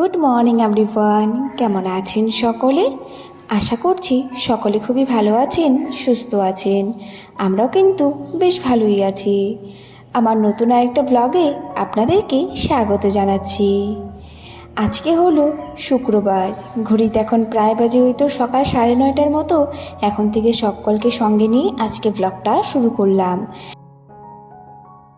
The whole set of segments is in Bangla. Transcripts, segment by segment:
গুড মর্নিং এভরিওয়ান কেমন আছেন সকলে? আশা করছি সকলে খুবই ভালো আছেন, সুস্থ আছেন। আমরাও কিন্তু বেশ ভালোই আছি। আমার নতুন আরেকটা ব্লগে আপনাদেরকে স্বাগত জানাচ্ছি। আজকে হলো শুক্রবার। ঘড়িতে এখন প্রায় বাজে হয়তো সকাল সাড়ে নয়টার মতো। এখন থেকে সকলকে সঙ্গে নিয়ে আজকে ব্লগটা শুরু করলাম।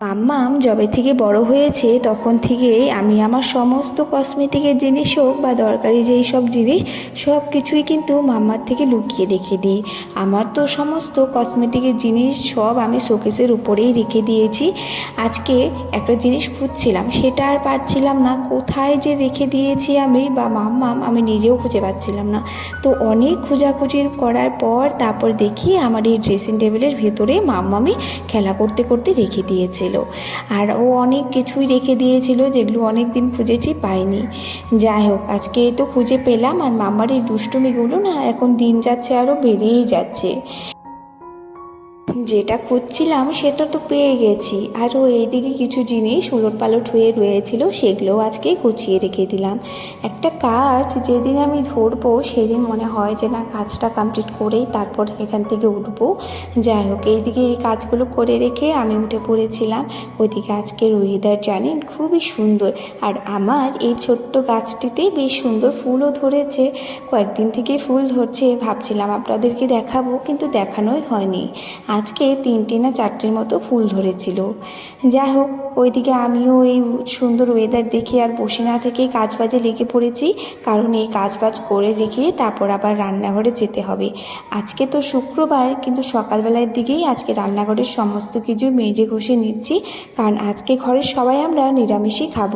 মাম্মাম যবে থেকে বড় হয়েছে, তখন থেকে আমি আমার সমস্ত কসমেটিকের জিনিস হোক বা দরকারি যেই সব জিনিস, সব কিছুই কিন্তু মাম্মার থেকে লুকিয়ে রেখে দিই। আমার তো সমস্ত কসমেটিকের জিনিস সব আমি শোকেসের উপরেই রেখে দিয়েছি। আজকে একটা জিনিস খুঁজছিলাম, সেটা আর পাচ্ছিলাম না, কোথায় যে রেখে দিয়েছি আমি বা মাম্মাম আমি নিজেও খুঁজে পাচ্ছিলাম না। তো অনেক খোঁজাখুঁজি করার পর তারপর দেখি আমার এই ড্রেসিং টেবিলের ভেতরে মাম্মামি খেলা করতে করতে রেখে দিয়েছিল। আর ও অনেক কিছুই রেখে দিয়েছিল যেগুলো অনেক দিন খুঁজেছি পাইনি। যাই হোক, আজকে তো খুঁজে পেলাম আর মামার এই দুষ্টুমিগুলো না এখন দিন যাচ্ছে আরও বেড়েই যাচ্ছে। যেটা খুঁজছিলাম সেটা তো পেয়ে গেছি। আরও এইদিকে কিছু জিনিস উলট পালট হয়ে রয়েছিল, সেগুলোও আজকে গুছিয়ে রেখে দিলাম। একটা কাজ যেদিন আমি ধরবো সেদিন মনে হয় যে না, কাজটা কমপ্লিট করেই তারপর এখান থেকে উঠবো। যাই হোক, এইদিকে এই কাজগুলো করে রেখে আমি উঠে পড়েছিলাম। ওইদিকে আজকে ওয়েদার জানেন খুবই সুন্দর। আর আমার এই ছোট্ট গাছটিতে বেশ সুন্দর ফুলও ধরেছে। কয়েকদিন থেকে ফুল ধরছে, ভাবছিলাম আপনাদেরকে দেখাবো কিন্তু দেখানোই হয়নি। আজকে তিনটে না চারটের মতো ফুল ধরেছিল। যাই হোক, ওইদিকে আমিও এই সুন্দর ওয়েদার দেখে আর বসে না থেকে কাজবাজে লেগে পড়েছি, কারণ এই কাজবাজ করে রেখে তারপর আবার রান্নাঘরে যেতে হবে। আজকে তো শুক্রবার, কিন্তু সকালবেলার দিকেই আজকে রান্নাঘরের সমস্ত কিছু মেজে ঘষে নিচ্ছি, কারণ আজকে ঘরের সবাই আমরা নিরামিষই খাব।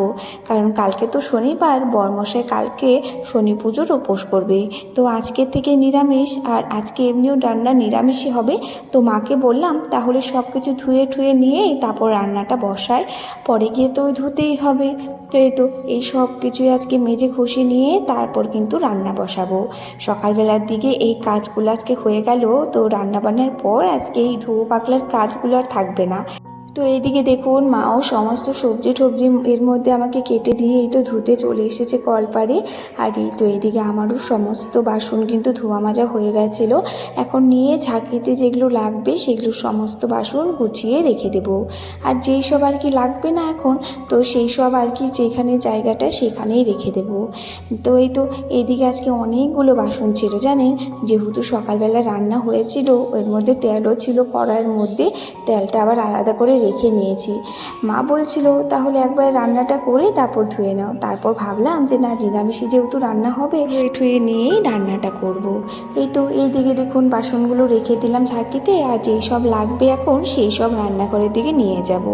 কারণ কালকে তো শনিবার, বরমশাই কালকে শনি পুজোর উপোস করবে। তো আজকের থেকে নিরামিষ, আর আজকে এমনিও রান্না নিরামিষই হবে, তো মাকে বললাম, তাহলে সব কিছু ধুয়ে ঠুয়ে নিয়ে তারপর রান্নাটা বসাই। পরে গিয়ে তো ধুতেই হবে। তো এই তো, এই সব কিছুই আজকে মেজে ঘষে নিয়ে তারপর কিন্তু রান্না বসাবো। সকালবেলার দিকে এই কাজগুলো আজকে হয়ে গেল, তো রান্না বান্নার পর আজকে এই ধুয়ো পাকলার কাজগুলো আর থাকবে না। তো এইদিকে দেখুন, মাও সমস্ত সবজি টবজি এর মধ্যে আমাকে কেটে দিয়ে এই তো ধুতে চলে এসেছে কলপারে। আর এই তো এইদিকে আমারও সমস্ত বাসন কিন্তু ধোয়া মাজা হয়ে গেছিল। এখন নিয়ে ঝাঁকিতে যেগুলো লাগবে সেগুলো সমস্ত বাসন গুছিয়ে রেখে দেব। আর যেই সব আর কি লাগবে না এখন, তো সেই সব আর কি যেখানে জায়গাটা সেখানেই রেখে দেব। তো এই তো এইদিকে আজকে অনেকগুলো বাসন ছিল জানেন, যেহেতু সকালবেলা রান্না হয়েছিল, এর মধ্যে তেলও ছিল কড়াইয়ের মধ্যে, তেলটা আবার আলাদা করে রেখে নিয়েছি। মা বলছিল তাহলে একবার রান্নাটা করে তারপর ধুয়ে নাও। তারপর ভাবলাম যে না নিরামিষে যেহেতু রান্না হবে ধুয়ে ঠুয়ে নিয়েই রান্নাটা করব। এই তো এই দিকে দেখুন বাসনগুলো রেখে দিলাম ঝাঁকিতে আর যেই সব লাগবে এখন সেই সব রান্নাঘরের দিকে নিয়ে যাব।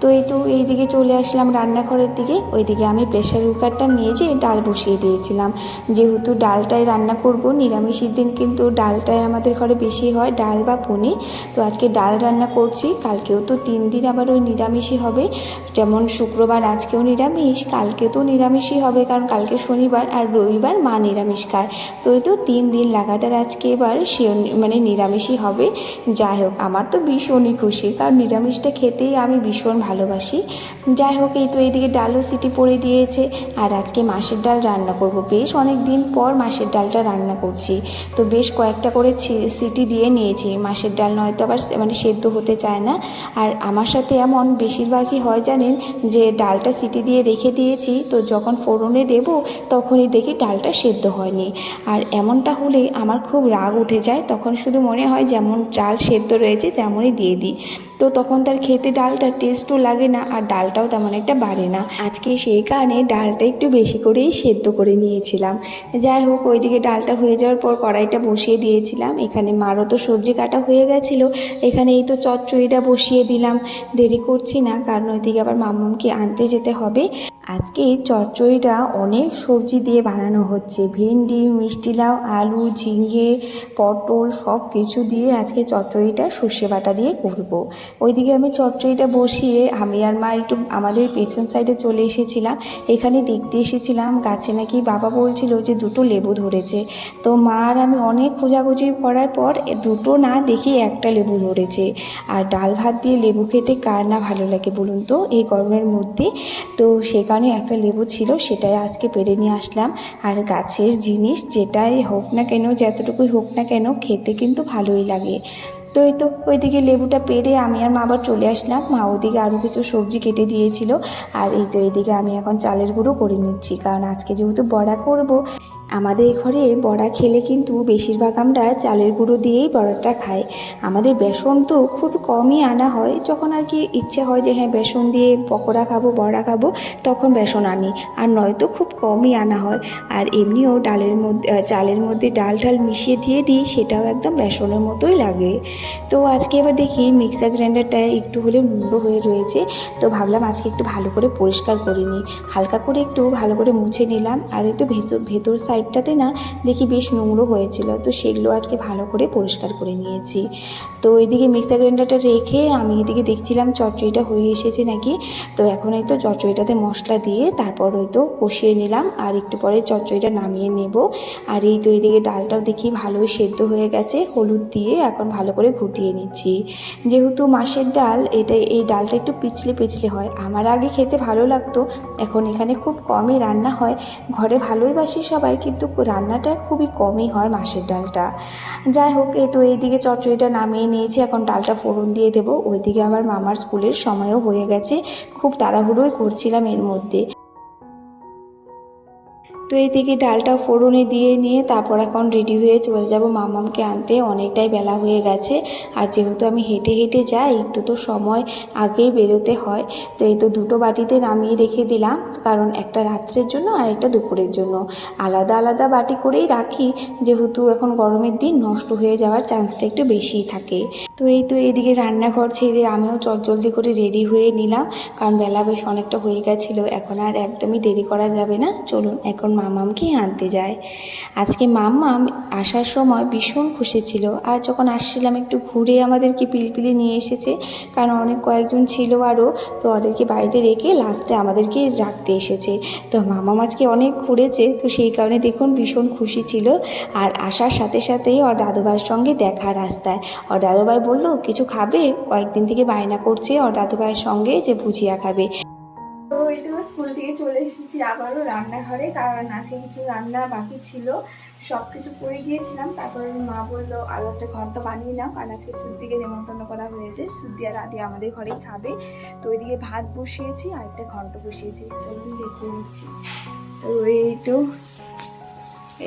তো এই তো এই দিকে চলে আসলাম রান্নাঘরের দিকে। ওইদিকে আমি প্রেশার কুকারটা মেজে ডাল বসিয়ে দিয়েছিলাম। যেহেতু ডালটাই রান্না করব নিরামিষের দিন কিন্তু ডালটাই আমাদের ঘরে বেশি হয় ডাল বা পনির। তো আজকে ডাল রান্না করছি কালকেও তো তিন দিন আবার ওই নিরামিষই হবে। যেমন শুক্রবার আজকেও নিরামিষ কালকে তো নিরামিষই হবে, কারণ কালকে শনিবার আর রবিবার মা নিরামিষ খায়। তো এই তো তিন দিন লাগাতার আজকে এবার সে মানে নিরামিষই হবে। যাই হোক, আমার তো ভীষণই খুশি, কারণ নিরামিষটা খেতেই আমি ভীষণ ভালোবাসি। যাই হোক, এই তো এইদিকে ডালও সিটি পড়ে দিয়েছে, আর আজকে মাসের ডাল রান্না করব। বেশ অনেক দিন পর মাসের ডালটা রান্না করছি। তো বেশ কয়েকটা করে সিটি দিয়ে নিয়েছি। মাসের ডাল নয়তো আবার মানে সেদ্ধ হতে চায় না। আর আমার সাথে এমন বেশিরভাগই হয় জানেন যে ডালটা সিটি দিয়ে রেখে দিয়েছি, তো যখন ফোড়নে দেব তখনই দেখি ডালটা সেদ্ধ হয়নি। আর এমনটা হলে আমার খুব রাগ উঠে যায়, তখন শুধু মনে হয় যেমন ডাল সেদ্ধ রয়েছে তেমনই দিয়ে দিই। তো তখন তার খেতে ডালটা টেস্টও লাগে না আর ডালটাও তেমন একটা বাড়ে না। আজকে সেই কারণে ডালটা একটু বেশি করেই সেদ্ধ করে নিয়েছিলাম। যাই হোক, ওইদিকে ডালটা হয়ে যাওয়ার পর কড়াইটা বসিয়ে দিয়েছিলাম। এখানে মারও তো সবজি কাটা হয়ে গেছিল। এখানে এই তো চচ্চড়িটা বসিয়ে দিলাম। দেরি করছি না, কারণ ওইদিকে আবার মামুমকে আনতে যেতে হবে। আজকে চচ্চড়িটা অনেক সবজি দিয়ে বানানো হচ্ছে। ভেন্ডি, মিষ্টি লাউ, আলু, ঝিঙে, পটল সব কিছু দিয়ে আজকে চচ্চড়িটা সর্ষে বাটা দিয়ে করব। ওইদিকে আমি চচ্চড়িটা বসিয়ে আমি আর মা একটু আমাদের পেছন সাইডে চলে এসেছিলাম। এখানে দেখতে এসেছিলাম, গাছে নাকি বাবা বলছিল যে দুটো লেবু ধরেছে। তো মা আর আমি অনেক খোঁজাখুঁজি করার পর দুটো না দেখি একটা লেবু ধরেছে। আর ডাল ভাত দিয়ে লেবু খেতে কার না ভালো লাগে বলুন তো? এই গরমের মধ্যে। তো সে কারণে দোকানে একটা লেবু ছিল, সেটাই আজকে পেরে নিয়ে আসলাম। আর গাছের জিনিস যেটাই হোক না কেন, যতটুকুই হোক না কেন, খেতে কিন্তু ভালোই লাগে। তো এই তো ওইদিকে লেবুটা পেরে আমি আর মা আবার চলে আসলাম। মা ওদিকে আরও কিছু সবজি কেটে দিয়েছিল। আর এই তো এইদিকে আমি এখন চালের গুঁড়ো করে নিচ্ছি, কারণ আজকে যেহেতু বড়া করব আমাদের ঘরে বড়া খেলে কিন্তু বেশিরভাগ আমরা চালের গুঁড়ো দিয়েই বড়াটা খাই। আমাদের বেসন তো খুব কমই আনা হয়। যখন আর কি ইচ্ছে হয় যে হ্যাঁ বেসন দিয়ে পকোড়া খাব, বড়া খাব, তখন বেসন আনি। আর নয়তো খুব কমই আনা হয়। আর এমনিও ডালের মধ্যে চালের মধ্যে ডাল ডাল মিশিয়ে দিয়ে দিই, সেটাও একদম বেসনের মতোই লাগে। তো আজকে এবার দেখি মিক্সার গ্রাইন্ডারটা একটু হলেও নোংরো হয়ে রয়েছে। তো ভাবলাম আজকে একটু ভালো করে পরিষ্কার করে নিই। হালকা করে একটু ভালো করে মুছে নিলাম। আর এই তো ভেতর ভেতর সাইডটাতে না দেখি বেশ নোংরো হয়েছিল। তো সেগুলো আজকে ভালো করে পরিষ্কার করে নিয়েছি। তো এইদিকে মিক্সার গ্রাইন্ডারটা রেখে আমি এদিকে দেখছিলাম চচ্চড়িটা হয়ে এসেছে নাকি। তো এখন হয়তো চচ্চড়িটাতে মশলা দিয়ে তারপর হয়তো কষিয়ে নিলাম আর একটু পরে চচ্চড়িটা নামিয়ে নেব। আর এই তো এইদিকে ডালটাও দেখি ভালোই সেদ্ধ হয়ে গেছে, হলুদ দিয়ে এখন ভালো করে ঘুটিয়ে নিচ্ছি। যেহেতু মাসের ডাল, এটা এই ডালটা একটু পিছলে পিছলে হয়। আমার আগে খেতে ভালো লাগতো, এখন এখানে খুব কমই রান্না হয়। ঘরে ভালোই বাসি সবাই কিন্তু রান্নাটা খুবই কমই হয় মাসের ডালটা। যাই হোক এই তো এইদিকে চচ্চড়িটা নামিয়ে নিয়েছি, এখন ডালটা ফোড়ন দিয়ে দেবো। ওইদিকে আমার মামার স্কুলের সময়ও হয়ে গেছে, খুব তাড়াহুড়োই করছিলাম এর মধ্যে। তো এইদিকে ডালটা ফোড়নে দিয়ে নিয়ে তারপর এখন রেডি হয়ে চলে যাব মামামকে আনতে। অনেকটাই বেলা হয়ে গেছে। আর যেহেতু আমি হেঁটে হেঁটে যাই, একটু তো সময় আগেই বেরোতে হয়। তো এই তো দুটো বাটিতে নামিয়ে রেখে দিলাম। কারণ একটা রাত্রের জন্য আর একটা দুপুরের জন্য। আলাদা আলাদা বাটি করেই রাখি। যেহেতু এখন গরমের দিন, নষ্ট হয়ে যাওয়ার চান্সটা একটু বেশিই থাকে। তো এই তো এদিকে রান্নাঘর ছেড়ে আমিও চটজলদি করে রেডি হয়ে নিলাম। কারণ বেলা বেশ অনেকটা হয়ে গেছিল। এখন আর একদমই দেরি করা যাবে না। চলুন, এখন মামামকে আনতে যায়। আজকে মাম্মাম আসার সময় ভীষণ খুশি ছিল। আর যখন আসছিলাম একটু ঘুরে আমাদেরকে পিলপিলি নিয়ে এসেছে, কারণ অনেক কয়েকজন ছিল আরও, তো ওদেরকে বাড়িতে রেখে লাস্টে আমাদেরকে রাখতে এসেছে। তো মামাম আজকে অনেক ঘুরেছে, তো সেই কারণে দেখুন ভীষণ খুশি ছিল। আর আসার সাথে সাথেই ওর দাদুভাইয়ের সঙ্গে দেখা রাস্তায়। ওর দাদুভাই বলল, কিছু খাবে? কয়েকদিন থেকে বায়না করছে ওর দাদুভাইয়ের সঙ্গে যে ভুজিয়া খাবে। এই তো স্কুল থেকে চলে এসেছি, আবারও রান্নাঘরে, কারণ আজকে কিছু রান্না বাকি ছিল। সব কিছু করে গিয়েছিলাম, তারপরে মা বলল আরও একটা ঘন্ট বানিয়ে নাও। কারণ আজকে সুদ্দিকে নেমন্তন্ন করা হয়েছে। সুদ্দি আর আদি আমাদের ঘরেই খাবে। তো ওইদিকে ভাত বসিয়েছি, আর একটা ঘন্ট বসিয়েছি। চলুন দেখিয়ে নিচ্ছি। তো এই তো,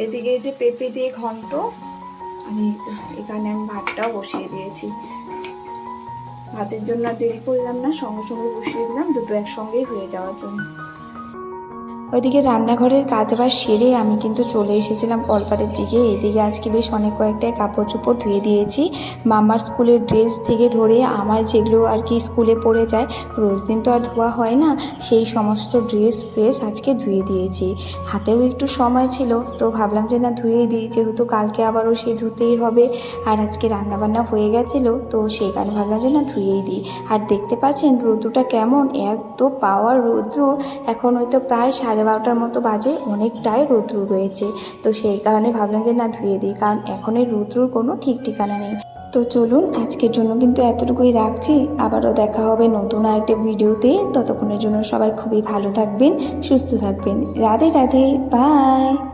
এদিকে যে পেঁপে দিয়ে ঘন্ট তো এখানে আমি ভাতটাও বসিয়ে দিয়েছি। ভাতের জন্য দেরি করলাম না সঙ্গে সঙ্গে বসিয়ে দিলাম দুটো একসঙ্গেই হয়ে যাওয়ার জন্য। ওইদিকে রান্নাঘরের কাজবাজ সেরে আমি কিন্তু চলে এসেছিলাম কলপারের দিকে। এদিকে আজকে বেশ অনেক কয়েকটাই কাপড় চোপড় ধুয়ে দিয়েছি। মামার স্কুলের ড্রেস থেকে ধরে আমার যেগুলো আর কি স্কুলে পড়ে যায়, রোজ দিন তো আর ধোয়া হয় না, সেই সমস্ত ড্রেস ফ্রেস আজকে ধুয়ে দিয়েছি। হাতেও একটু সময় ছিল, তো ভাবলাম যে না ধুয়েই দিই, যেহেতু কালকে আবারও সে ধুতেই হবে আর আজকে রান্নাবান্না হয়ে গেছিল, তো সেই কারণে ভাবলাম যে না ধুয়েই দিই। আর দেখতে পাচ্ছেন রৌদ্রটা কেমন, এত পাওয়ার রৌদ্র, এখন হয়তো প্রায় সাড়ে বারোটার মতো বাজে অনেকটাই রৌদ্র রয়েছে। তো সেই কারণে ভাবলাম যে না, ধুয়ে দিই, কারণ এখন এই রৌদ্রুর কোনো ঠিক ঠিকানা নেই। তো চলুন, আজকের জন্য কিন্তু এতটুকুই রাখছি। আবারও দেখা হবে নতুন আরেকটা ভিডিওতে। ততক্ষণের জন্য সবাই খুবই ভালো থাকবেন, সুস্থ থাকবেন। রাধে রাধে, বাই!